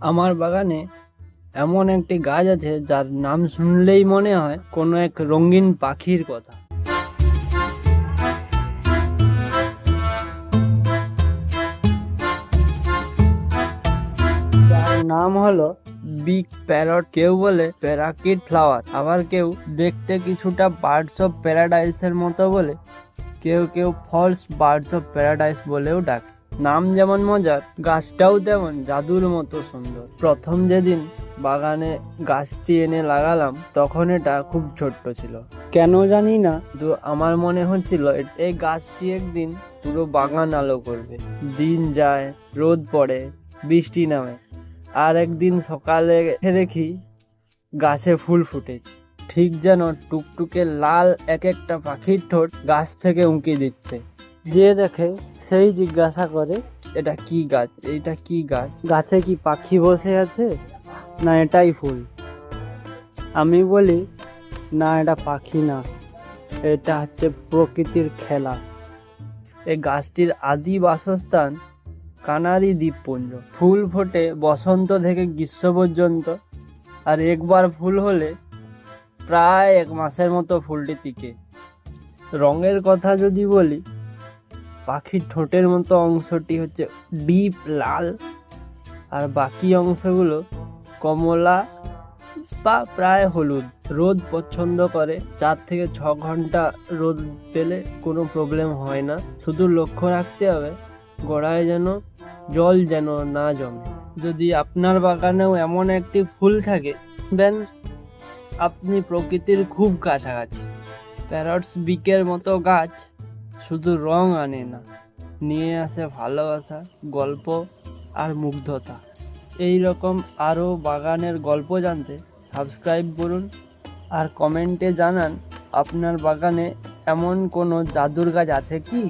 আমার বাগানে এমন একটি গাছ আছে যার নাম শুনলেই মনে হয় কোনো এক রঙিন পাখির কথা। নাম হলো বিগ প্যারট। কেউ বলে প্যারাকিট ফ্লাওয়ার, আবার কেউ দেখতে কিছুটা বার্ডস অফ প্যারাডাইসের মতো বলে, কেউ কেউ ফলস বার্ডস অফ প্যারাডাইস বলেও ডাকে। নাম যেমন মজার, গাছটাও তেমন জাদুর মতো সুন্দর। প্রথম যেদিন বাগানে গাছটি এনে লাগালাম, তখন এটা খুব ছোট্ট ছিল। কেন জানি না তো আমার মনে হচ্ছিল এই গাছটি একদিন পুরো বাগান আলো করবে। দিন যায়, রোদ পড়ে, বৃষ্টি নামে। আর একদিন সকালে দেখি গাছে ফুল ফুটেছে। ঠিক যেন টুকটুকে লাল এক একটা পাখির ঠোঁট গাছ থেকে উঁকি দিচ্ছে। যে দেখে সেই জিজ্ঞাসা করে এটা কি গাছ? এটা কি গাছ? গাছে কি পাখি বসে আছে? না এটাই ফুল। আমি বলি না এটা পাখি না। এটা হচ্ছে প্রকৃতির খেলা। এই গাছটির আদি বাসস্থান কানারি দ্বীপপুঞ্জ। ফুল ফোটে বসন্ত থেকে গ্রীষ্ম পর্যন্ত আর একবার ফুল হলে প্রায় এক মাসের মতো ফুলটি টিকে। রঙের কথা যদি বলি পাখির ঠোঁটের মতো অংশটি হচ্ছে ডিপ লাল। আর বাকি অংশগুলো কমলা বা প্রায় হলুদ। রোদ পছন্দ করে। চার থেকে ছ ঘণ্টা রোদ পেলে কোনো প্রবলেম হয় না। শুধু লক্ষ্য রাখতে হবে, গোড়ায় যেন, জল যেন না জমে। যদি আপনার বাগানেও এমন একটি ফুল থাকে, দেন আপনি প্রকৃতির খুব কাছাকাছি। প্যারটস, বিকের মতো গাছ শুধু রং আনে না, নিয়ে আসে ভালোবাসা, গল্প আর মুগ্ধতা। এই রকম আরও বাগানের গল্প জানতে সাবস্ক্রাইব করুন আর কমেন্টে জানান আপনার বাগানে এমন কোনো জাদুর গাছ আছে কি?